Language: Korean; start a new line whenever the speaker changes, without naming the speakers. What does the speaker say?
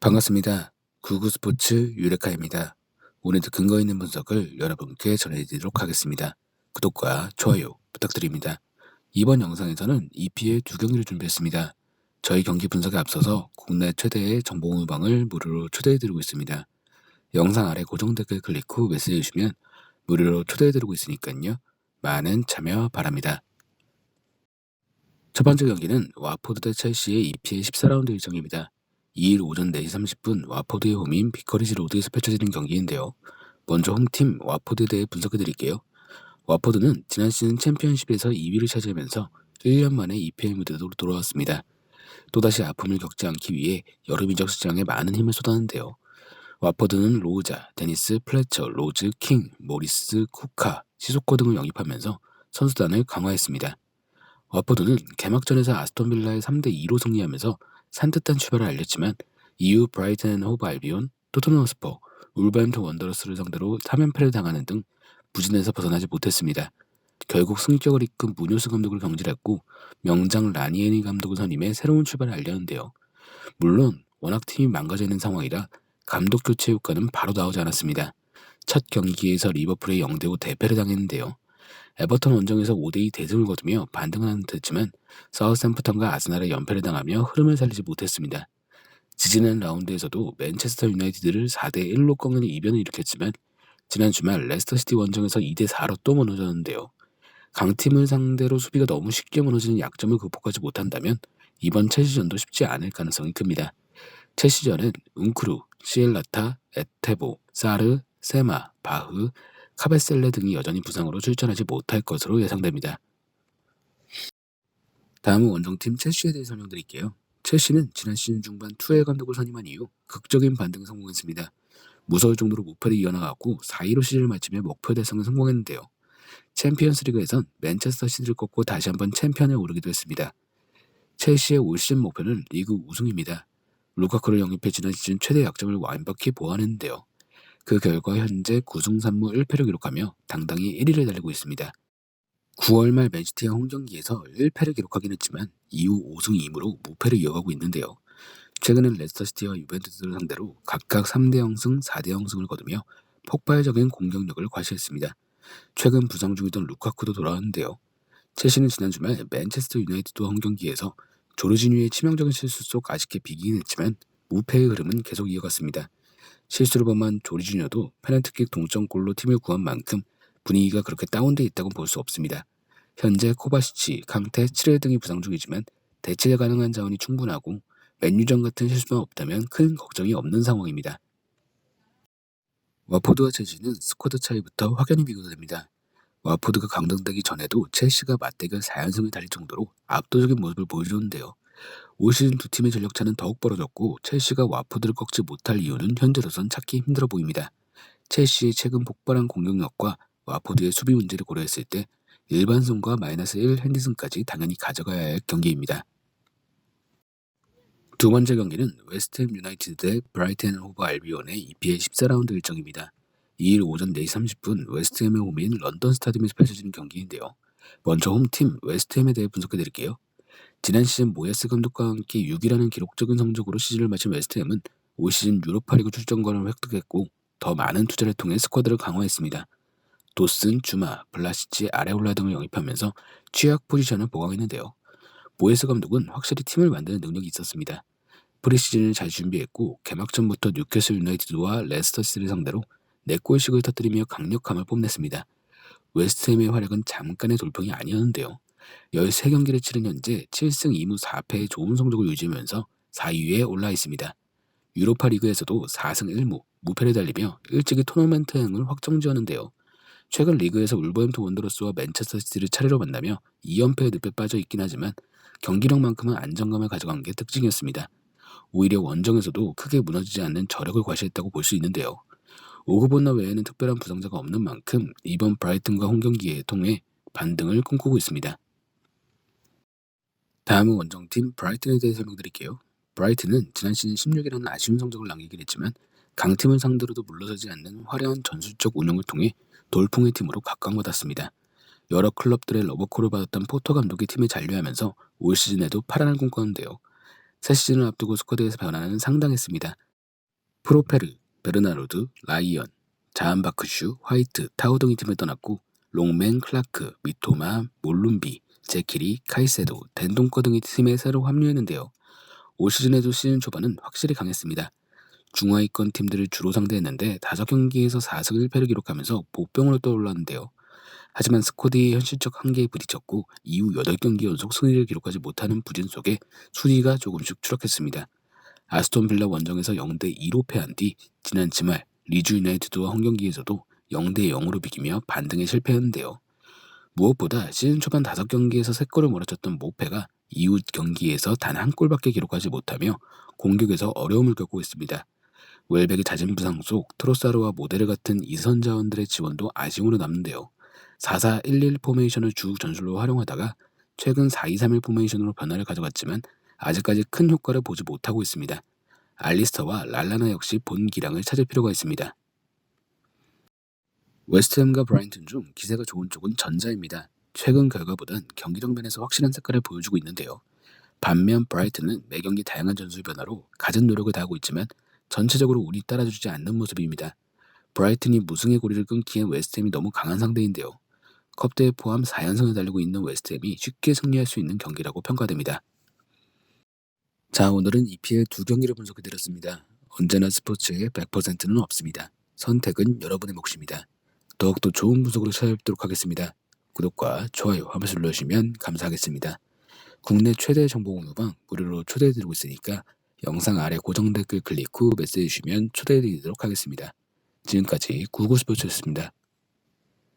반갑습니다. 구구스포츠 유레카입니다. 오늘도 근거 있는 분석을 여러분께 전해드리도록 하겠습니다. 구독과 좋아요 부탁드립니다. 이번 영상에서는 EPL 두 경기를 준비했습니다. 저희 경기 분석에 앞서서 국내 최대의 정보 모방을 무료로 초대해드리고 있습니다. 영상 아래 고정 댓글 클릭 후 메시지 주시면 무료로 초대해드리고 있으니까요. 많은 참여 바랍니다. 첫 번째 경기는 와포드 대 첼시의 EPL 14라운드 일정입니다. 2일 오전 4시 30분 와포드의 홈인 비커리지 로드에서 펼쳐지는 경기인데요. 먼저 홈팀 와포드에 대해 분석해 드릴게요. 와포드는 지난 시즌 챔피언십에서 2위를 차지하면서 1년 만에 EPL 무대로 돌아왔습니다. 또다시 아픔을 겪지 않기 위해 여름 이적 시장에 많은 힘을 쏟았는데요. 와포드는 로우자, 데니스, 플래처, 로즈, 킹, 모리스, 쿠카, 시소코 등을 영입하면서 선수단을 강화했습니다. 와포드는 개막전에서 아스톤빌라의 3대2로 승리하면서 산뜻한 출발을 알렸지만 이후 브라이튼 앤 호브 알비온, 토트넘 스퍼, 울버햄튼 원더러스를 상대로 3연패를 당하는 등 부진에서 벗어나지 못했습니다. 결국 승격을 이끈 무뇨스 감독을 경질했고 명장 라니에니 감독을 선임해 새로운 출발을 알렸는데요. 물론 워낙 팀이 망가져 있는 상황이라 감독 교체 효과는 바로 나오지 않았습니다. 첫 경기에서 리버풀의 0대5 대패를 당했는데요. 에버턴 원정에서 5대2 대승을 거두며 반등은 듯했지만 사우스햄프턴과 아스날의 연패를 당하며 흐름을 살리지 못했습니다. 지지난 라운드에서도 맨체스터 유나이티드를 4대1로 꺾는 이변을 일으켰지만 지난 주말 레스터시티 원정에서 2대4로 또 무너졌는데요. 강팀을 상대로 수비가 너무 쉽게 무너지는 약점을 극복하지 못한다면 이번 첼시전도 쉽지 않을 가능성이 큽니다. 첼시전은 웅크루, 시엘라타, 에테보, 사르, 세마, 바흐, 카베셀레 등이 여전히 부상으로 출전하지 못할 것으로 예상됩니다. 다음은 원정팀 첼시에 대해 설명드릴게요. 첼시는 지난 시즌 중반 투엘 감독을 선임한 이후 극적인 반등에 성공했습니다. 무서울 정도로 목표를 이어나갔고 4위로 시즌을 마치며 목표 달성에 성공했는데요. 챔피언스리그에선 맨체스터 시티를 꺾고 다시 한번 챔피언에 오르기도 했습니다. 첼시의 올 시즌 목표는 리그 우승입니다. 루카쿠를 영입해 지난 시즌 최대 약점을 완벽히 보완했는데요. 그 결과 현재 9승 3무 1패를 기록하며 당당히 1위를 달리고 있습니다. 9월 말 맨시티와 홈경기에서 1패를 기록하긴 했지만 이후 5승 2무로 무패를 이어가고 있는데요. 최근엔 레스터시티와 유벤투스를 상대로 각각 3대 0승, 4대 0승을 거두며 폭발적인 공격력을 과시했습니다. 최근 부상 중이던 루카쿠도 돌아왔는데요. 첼시는 지난 주말 맨체스터 유나이티드와 홈경기에서 조르지뉴의 치명적인 실수 속 아쉽게 비기긴 했지만 무패의 흐름은 계속 이어갔습니다. 실수를 범한 조르지뉴도 페널티킥 동점골로 팀을 구한 만큼 분위기가 그렇게 다운돼 있다고 볼 수 없습니다. 현재 코바시치, 강태, 칠레 등이 부상 중이지만 대체 가능한 자원이 충분하고 맨유전 같은 실수만 없다면 큰 걱정이 없는 상황입니다. 와포드와 첼시는 스쿼드 차이부터 확연히 비교됩니다. 와포드가 강등되기 전에도 첼시가 맞대결 4연승을 달릴 정도로 압도적인 모습을 보여주는데요. 올 시즌 두 팀의 전력차는 더욱 벌어졌고 첼시가 와포드를 꺾지 못할 이유는 현재로선 찾기 힘들어 보입니다. 첼시의 최근 폭발한 공격력과 와포드의 수비 문제를 고려했을 때 일반승과 마이너스 1 핸디승까지 당연히 가져가야 할 경기입니다. 두 번째 경기는 웨스트햄 유나이티드 대 브라이튼 호브 알비온의 EPL 14라운드 일정입니다. 2일 오전 4시 30분 웨스트햄의 홈인 런던 스타디움에서 펼쳐지는 경기인데요. 먼저 홈팀 웨스트햄에 대해 분석해 드릴게요. 지난 시즌 모야스 감독과 함께 6위라는 기록적인 성적으로 시즌을 마친 웨스트햄은 올 시즌 유로파리그 출전권을 획득했고 더 많은 투자를 통해 스쿼드를 강화했습니다. 도슨, 주마, 블라시치, 아레올라 등을 영입하면서 취약 포지션을 보강했는데요. 모에스 감독은 확실히 팀을 만드는 능력이 있었습니다. 프리시즌을 잘 준비했고 개막전부터 뉴캐슬 유나이티드와 레스터시티를 상대로 4골씩을 터뜨리며 강력함을 뽐냈습니다. 웨스트햄의 활약은 잠깐의 돌풍이 아니었는데요. 13경기를 치른 현재 7승 2무 4패의 좋은 성적을 유지하면서 4위에 올라 있습니다. 유로파 리그에서도 4승 1무, 무패를 달리며 일찍이 토너먼트 행을 확정 지었는데요. 최근 리그에서 울버햄튼 원더러스와 맨체스터 시티를 차례로 만나며 2연패의 늪에 빠져 있긴 하지만 경기력만큼은 안정감을 가져간 게 특징이었습니다. 오히려 원정에서도 크게 무너지지 않는 저력을 과시했다고 볼 수 있는데요. 오그본나 외에는 특별한 부상자가 없는 만큼 이번 브라이튼과 홈 경기에 통해 반등을 꿈꾸고 있습니다. 다음은 원정팀 브라이튼에 대해 설명드릴게요. 브라이튼은 지난 시즌 16이라는 아쉬운 성적을 남기긴 했지만 강팀을 상대로도 물러서지 않는 화려한 전술적 운영을 통해 돌풍의 팀으로 각광받았습니다. 여러 클럽들의 러버콜을 받았던 포터 감독이 팀에 잔류하면서 올 시즌에도 파란을 꿈꿨는데요. 새 시즌을 앞두고 스쿼드에서 변화는 상당했습니다. 프로페르, 베르나르드, 라이언, 자한 바크슈, 화이트, 타우 등이 팀을 떠났고 롱맨, 클라크, 미토마, 몰룸비, 제키리, 카이세도, 덴동커 등이 팀에 새로 합류했는데요. 올 시즌에도 시즌 초반은 확실히 강했습니다. 중하위권 팀들을 주로 상대했는데 5경기에서 4승 1패를 기록하면서 보병으로 떠올랐는데요. 하지만 스쿼드의 현실적 한계에 부딪혔고 이후 8경기 연속 승리를 기록하지 못하는 부진 속에 순위가 조금씩 추락했습니다. 아스톤 빌라 원정에서 0대 2로 패한 뒤 지난 주말 리즈 유나이티드와 홈경기에서도 0대 0으로 비기며 반등에 실패했는데요. 무엇보다 시즌 초반 5경기에서 3골을 몰아쳤던 모페가 이후 경기에서 단 한 골밖에 기록하지 못하며 공격에서 어려움을 겪고 있습니다. 웰백의 잦은 부상 속 트로사르와 모데르 같은 이선 자원들의 지원도 아쉬움으로 남는데요. 4-4-1-1 포메이션을 주 전술로 활용하다가 최근 4-2-3-1 포메이션으로 변화를 가져갔지만 아직까지 큰 효과를 보지 못하고 있습니다. 알리스터와 랄라나 역시 본 기량을 찾을 필요가 있습니다. 웨스트햄과 브라이튼 중 기세가 좋은 쪽은 전자입니다. 최근 결과보단 경기력 면에서 확실한 색깔을 보여주고 있는데요. 반면 브라이튼은 매 경기 다양한 전술 변화로 갖은 노력을 다하고 있지만 전체적으로 운이 따라주지 않는 모습입니다. 브라이튼이 무승의 고리를 끊기엔 웨스트햄이 너무 강한 상대인데요. 컵대회 포함 4연승을 달리고 있는 웨스트햄이 쉽게 승리할 수 있는 경기라고 평가됩니다. 자 오늘은 EPL 두 경기를 분석해드렸습니다. 언제나 스포츠에 100%는 없습니다. 선택은 여러분의 몫입니다. 더욱더 좋은 분석으로 찾아뵙도록 하겠습니다. 구독과 좋아요 한 번씩 눌러주시면 감사하겠습니다. 국내 최대 정보 공유방 무료로 초대해드리고 있으니까 영상 아래 고정 댓글 클릭 후 메시지 주시면 초대해드리도록 하겠습니다. 지금까지 구구스포츠였습니다.